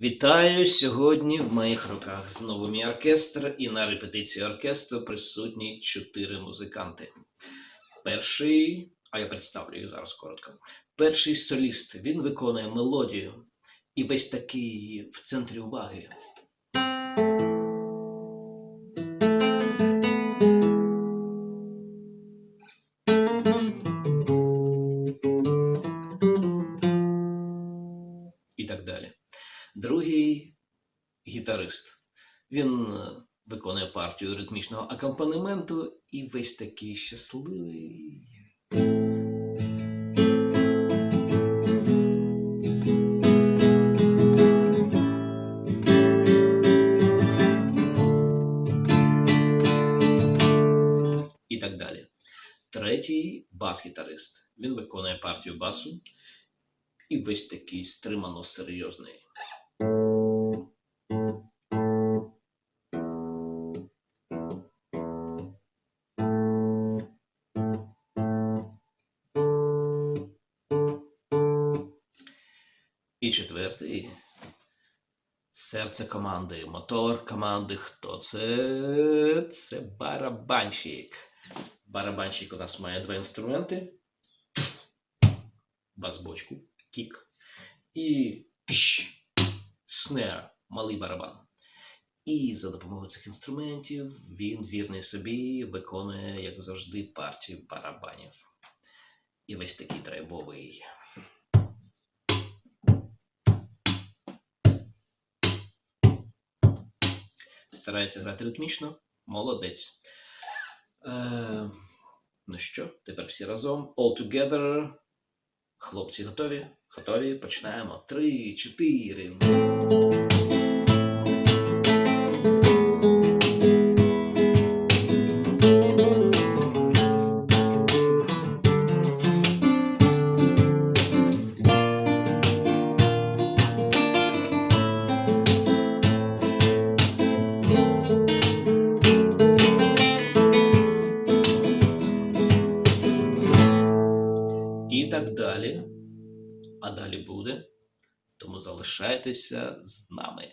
Вітаю сьогодні в моїх руках знову мій оркестр, і на репетиції оркестру присутні чотири музиканти. Перший, а я представлю їх зараз коротко. Перший соліст, він виконує мелодію і весь такий в центрі уваги. І так далі. Другий гітарист. Він е, виконує партію ритмічного акомпанементу і весь такий щасливий. Третій бас-гітарист. Він виконує партію басу і весь такий стримано серйозний. І четвертий серце команди, мотор команди. Хто це? Це барабанщик. Барабанщик у нас має два інструменти: бас-бочку, кік і снер, малий барабан. І за допомогою цих інструментів він вірний собі виконує, як завжди, партію барабанів. І весь такий драйвовий. Старається грати ритмічно, молодець. Е, ну що, тепер всі разом. All together. Хлопці готові? Готові? Починаємо. Три, чотири. Так далі. А далі буде. Тому залишайтеся з нами.